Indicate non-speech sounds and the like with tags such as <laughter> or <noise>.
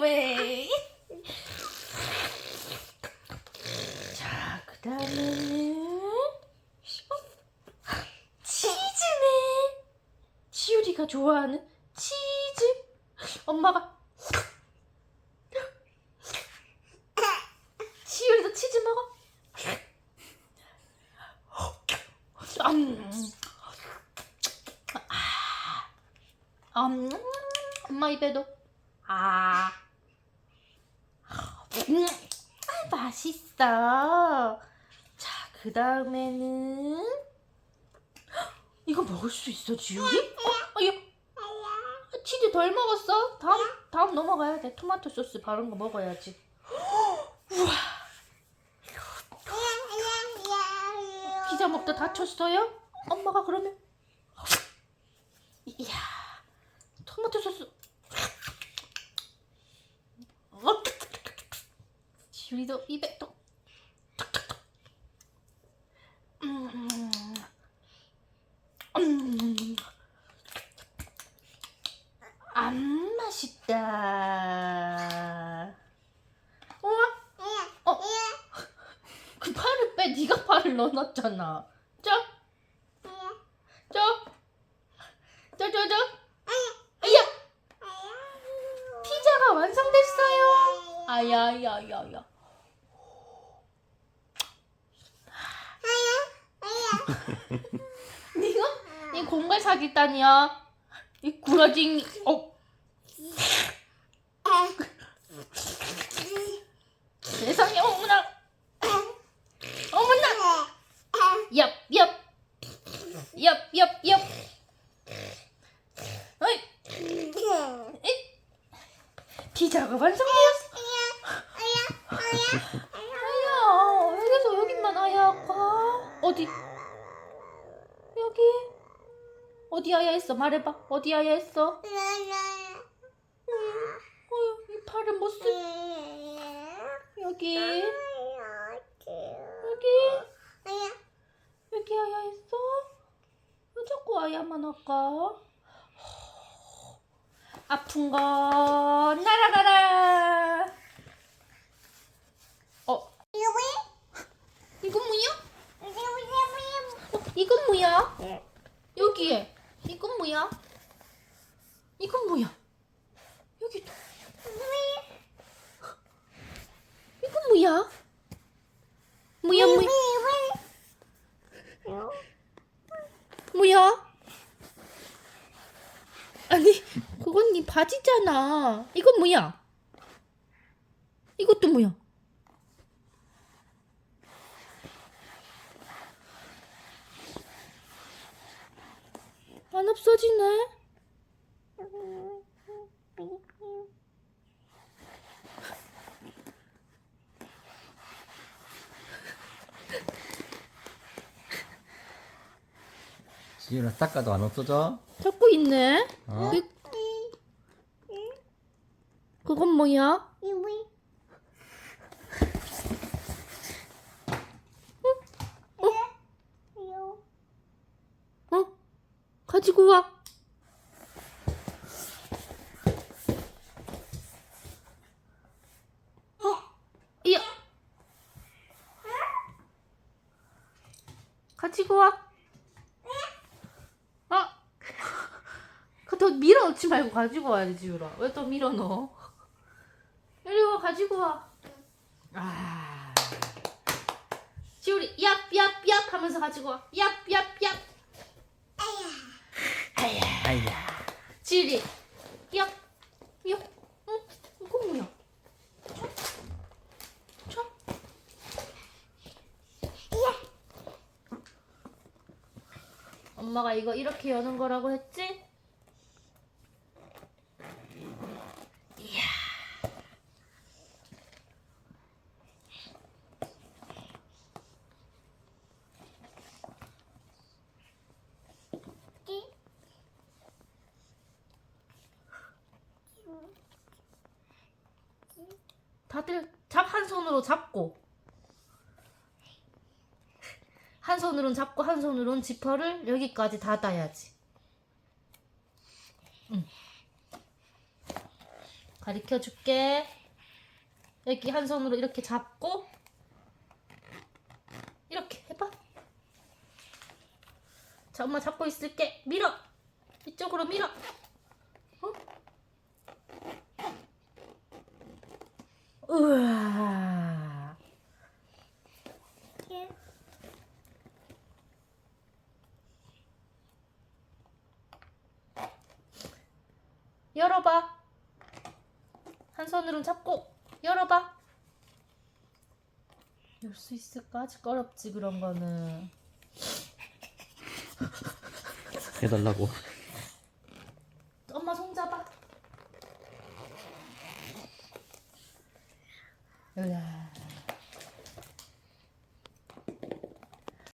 왜? 자, 그 다음에는 어? 치즈네. 지율이가 좋아하는 치즈. 엄마가 지율이도 치즈 먹어. 음. 아, 음, 엄마 입에도 아, 음, 아 맛있어. 자, 그 다음에는 이거 먹을 수 있어, 지율이? 어, 어, 이거 치즈 덜 먹었어? 다음 다음 넘어가야 돼. 토마토 소스 바른 거 먹어야지. 우와, 피자 먹다 다쳤어요? 엄마가 그러면 이야 토마토 소스 어? 지 우리도 입에 또 음, 음, 안 맛있다 우와 어? 그 팔을 빼 네가 팔을 넣어놨잖아 저? 저? 저, 저, 저? 아야! 피자가 완성됐어요! 아야, 야, 야, 야. <laughs> 니가? 이 공갈 사기단이야. 이 구라징이, 어, 세상에, 어머나! 어머나! 얍, 얍! 얍, 얍, 얍! 어이, 이, 피자가 완성되었어! 아야, 여기서 여기만 아야 가. 어디? 여기? 어디 아야 했어? 말해봐. 어디 아야 했어? 어휴, 이 팔을 못 쓰. 여기, 여기, 여기 아야 했어? 왜 자꾸 아야만 할까? 아픈 거 날아가라. 어, 이건 뭐야? 어, 이건 뭐야? 여기에. 뭐야? 이건 뭐야? 여기 도. 이건 뭐야? 뭐야, 뭐야? 뭐야? 아니, 그건 네 바지잖아. 이건 뭐야? 이것도 뭐야? 안 없어지네. 지율아 닦아도 안 없어져? 자꾸 있네. 어? 이- 그건 뭐야? 어? 가지고 와. 어? 이야. 가지고 와. 아. 그더 밀어 넣지 말고 가지고 와야지 지우라. 왜 또 밀어 넣어? 이리 와 가지고 와. 아. 지우리 얍 얍 얍 하면서 가지고 와. 얍 얍 얍. 아야. 지우리 얍. 얍. 응? 이거 뭐야? 쳐? 쳐? 엄마가 이거 이렇게 여는 거라고 했지? 다들 잡 한 손으로 잡고 한 손으로는 잡고 한 손으로는 지퍼를 여기까지 닫아야지. 응. 가르쳐 줄게. 여기 한 손으로 이렇게 잡고 이렇게 해봐. 자, 엄마 잡고 있을게. 밀어. 이쪽으로 밀어. 어? 우와. 열어봐. 한 손으로 잡고 열어봐. 열 수 있을까? 아직 어렵지 그런 거는. 해달라고